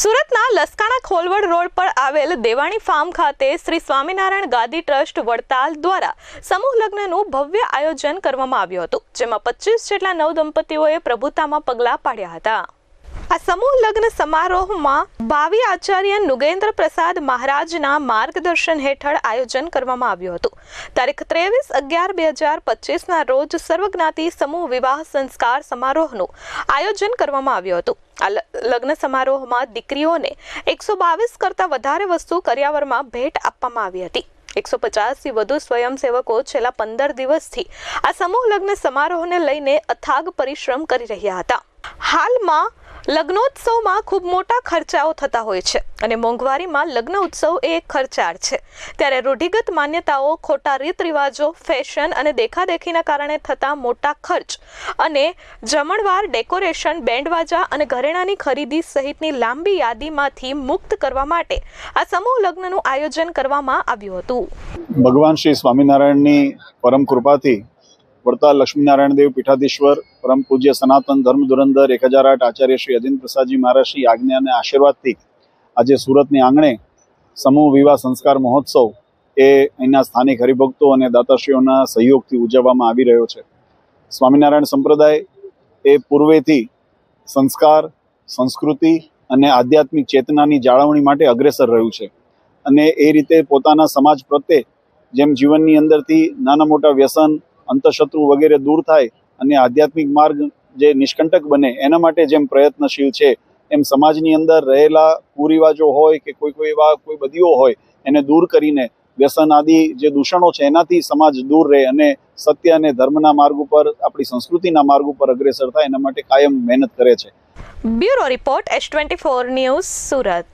સુરતના લસકાણા ખોલવડ રોડ પર આવેલ દેવાણી ફાર્મ ખાતે શ્રી સ્વામિનારાયણ ગાદી ટ્રસ્ટ વડતાલ દ્વારા સમૂહ લગ્નનું ભવ્ય આયોજન કરવામાં આવ્યું હતું, જેમાં પચીસ જેટલા નવ દંપતીઓએ પ્રભુતામાં પગલાં પાડ્યા હતા. આ સમૂહ લગ્ન સમારોહમાં ભાવિ આચાર્ય નુગેન્દ્ર પ્રસાદ મહારાજના માર્ગદર્શન હેઠળ આયોજન કરવામાં આવ્યું હતું. તારીખ ત્રેવીસ અગિયાર બે હજાર પચીસના રોજ સર્વજ્ઞાતિ સમૂહ વિવાહ સંસ્કાર સમારોહનું આયોજન કરવામાં આવ્યું હતું. આ લગ્ન સમારોહમાં દીકરીઓને એકસો બાવીસ કરતાં વધારે વસ્તુ કર્યાવરમાં ભેટ આપવામાં આવી હતી. એકસો પચાસથી વધુ સ્વયંસેવકો છેલ્લા પંદર દિવસથી આ સમૂહ લગ્ન સમારોહને લઈને અથાગ પરિશ્રમ કરી રહ્યા હતા. હાલમાં લગ્નોત્સવમાં ખૂબ મોટા ખર્ચાઓ થતા હોય છે અને મોંઘવારીમાં લગ્ન ઉત્સવ એ એક ખર્ચાળ છે. ત્યારે રૂઢિગત માન્યતાઓ, ખોટા રીત રિવાજો ફેશન અને દેખાદેખીના કારણે થતા મોટા ખર્ચ અને જમણવાર ડેકોરેશન, બેન્ડવાજા અને ઘરેણાંની ખરીદી સહિતની લાંબી યાદીમાંથી મુક્ત કરવા માટે આ સમૂહ લગ્નનું આયોજન કરવામાં આવ્યું હતું. ભગવાન શ્રી સ્વામિનારાયણની પરમ કૃપાથી વડતાલ લક્ષ્મીનારાયણ દેવ પીઠાધીશ્વર, પરમ પૂજ્ય સનાતન ધર્મ ધુરંધર એક હજાર આઠ આચાર્ય શ્રી અજીન પ્રસાદજી મહારાજ શ્રી આજ્ઞા આશીર્વાદથી આજે સુરતની આંગણે સમૂહ વિવાહ સંસ્કાર મહોત્સવ એ અહીંના સ્થાનિક હરિભક્તો અને દાતાશ્રીઓના સહયોગથી ઉજવવામાં આવી રહ્યો છે. સ્વામિનારાયણ સંપ્રદાય એ પૂર્વેથી સંસ્કાર, સંસ્કૃતિ અને આધ્યાત્મિક ચેતનાની જાળવણી માટે અગ્રેસર રહ્યું છે અને એ રીતે પોતાના સમાજ પ્રત્યે જેમ જીવનની અંદરથી નાના મોટા વ્યસન અંતશત્રુ વગેરે દૂર થાય અને આધ્યાત્મિક માર્ગ જે નિષ્કંટક બને, એના માટે જેમ પ્રયત્નશીલ છે, એમ સમાજની અંદર રહેલા કુરિવાજો હોય કે કોઈ કોઈ એવા કોઈ બદીઓ હોય, એને દૂર કરીને વ્યસન આદિ જે દૂષણો છે, એનાથી સમાજ દૂર રહે અને સત્ય અને ધર્મના માર્ગ ઉપર, આપણી સંસ્કૃતિના માર્ગ ઉપર અગ્રેસર થાય, એના માટે કાયમ મહેનત કરે છે. Bureau report, H twenty news, Surat.